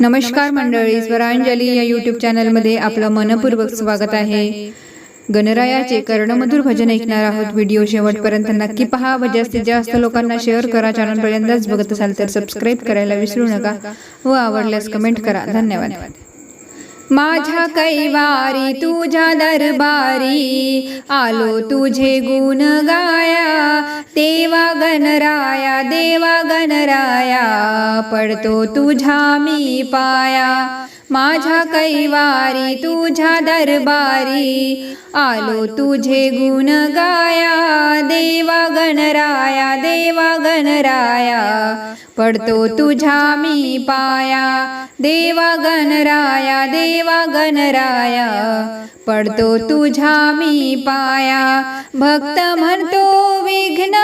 नमस्कार मंडळी स्वरांजली या यूट्यूब चॅनलमध्ये आपलं मनपूर्वक स्वागत आहे. गणरायाचे कर्णमधुर भजन ऐकणार आहोत. व्हिडिओ शेवटपर्यंत नक्की पहा व जास्तीत जास्त लोकांना शेअर करा. चॅनल पहिल्यांदाच बघत असाल तर सबस्क्राईब करायला विसरू नका व आवडल्यास कमेंट करा. धन्यवाद. माझ्या कैवारी तुझ्या दरबारी आलो तुझे गुण गाया. देवा गणराया देवा गणराया पडतो तुझा मी पाया. माझ्या कैवारी तुझ्या दरबारी. आलो तुझे गुण गाया. देवा गणराया देवा गणराया. पडतो तुझ्या मी पाया. देवा गणराया देवा गणराया. पडतो तुझ्या मी पाया. भक्त म्हणतो विघ्न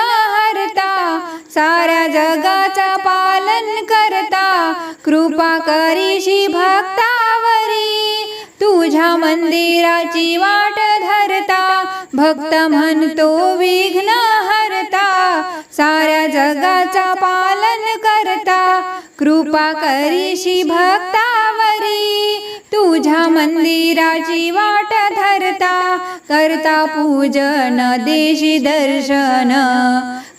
कृपा करीशी भक्तावरी तुझ्या मंदिराची वाट धरता. भक्त म्हणतो विघ्न हरता. साऱ्या जगाचा पालन करता. कृपा करीशी भक्तावरी तुझ्या मंदिराची वाट धरता. करता पूजन देशी दर्शन.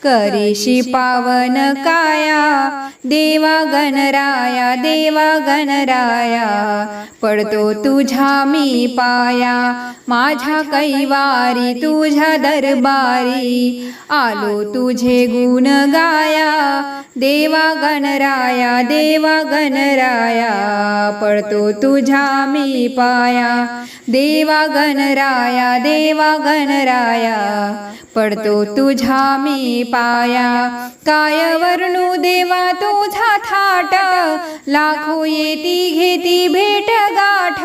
करीशी पावन काया. देवा गणराया देवा गणराया पडतो तुझ्या मी पाया माझ्या कैवारी तुझ्या दरबारी आलो तुझे गुण गाया देवा गणराया देवा गणराया पडतो तुझ्या मी पाया देवा गणराया देवा गणराया पडतो तुझ्या मी पाया काय वर्णू देवा तुझा थाट लाखो येती घेती भेट गाठ.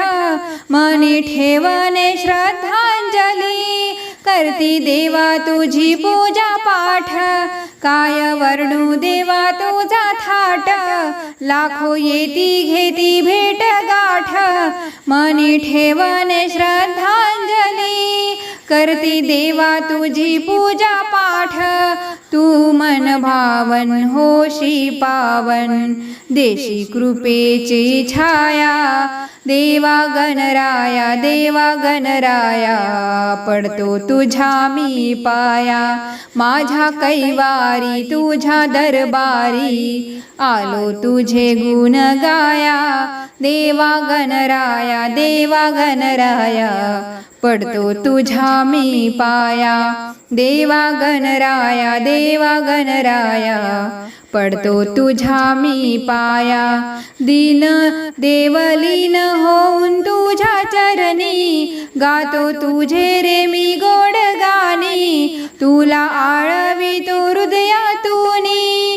मनी ठेवणे श्रद्धांजली करती देवा तुझी पूजा पाठ. काय वर्णू देवा तुझा थाट लाखो येती घेती भेट गाठ. मनी ठेवणे श्रद्धा करती देवा तुझी पूजा पाठ. तू मन भावन होशी पावन. देशी कृपेची छाया. देवा गणराया देवा गणराया पडतो तुझा मी पाया. माझ्या कैवारी तुझ्या दरबारी आलो तुझे गुण गाया. देवा गणराया देवा गणराया पडतो तुझ्या मी पाया. देवा गणराया देवा गणराया. पडतो तुझ्या मी पाया. दिन देवलीन होऊन तुझ्या चरणी गातो तुझे रे मी गोड गाणी तुला आळवी तो हृदयातूनी.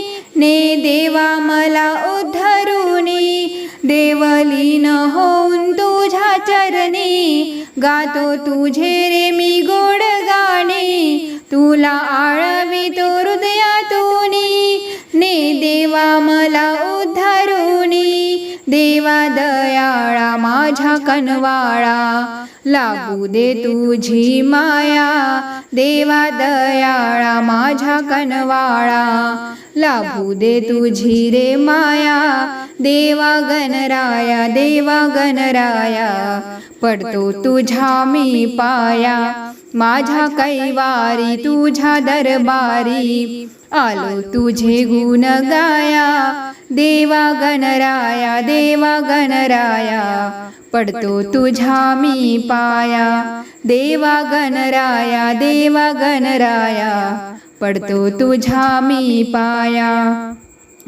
गातो तुझे रे मी गोड गाणे. तुला आळवी तो हृदयातूनी. ने देवा मला उद्धारुनी. देवा दयाळा माझ्या कनवाळा. लागू दे तुझी माया. देवा दयाळा माझ्या कनवाळा. लागू दे तुझी रे माया. देवा गणराया देवा गणराया. पडतो तुझ्या मी पाया माझ्या कैवारी तुझ्या दरबारी. आलो तुझे गुण गाया देवा गणराया देवा गणराया. पडतो तुझ्या मी पाया देवा गणराया देवा गणराया. पडतो तुझ्या मी पाया.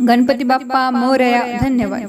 गणपती बाप्पा मोरया धन्यवाद.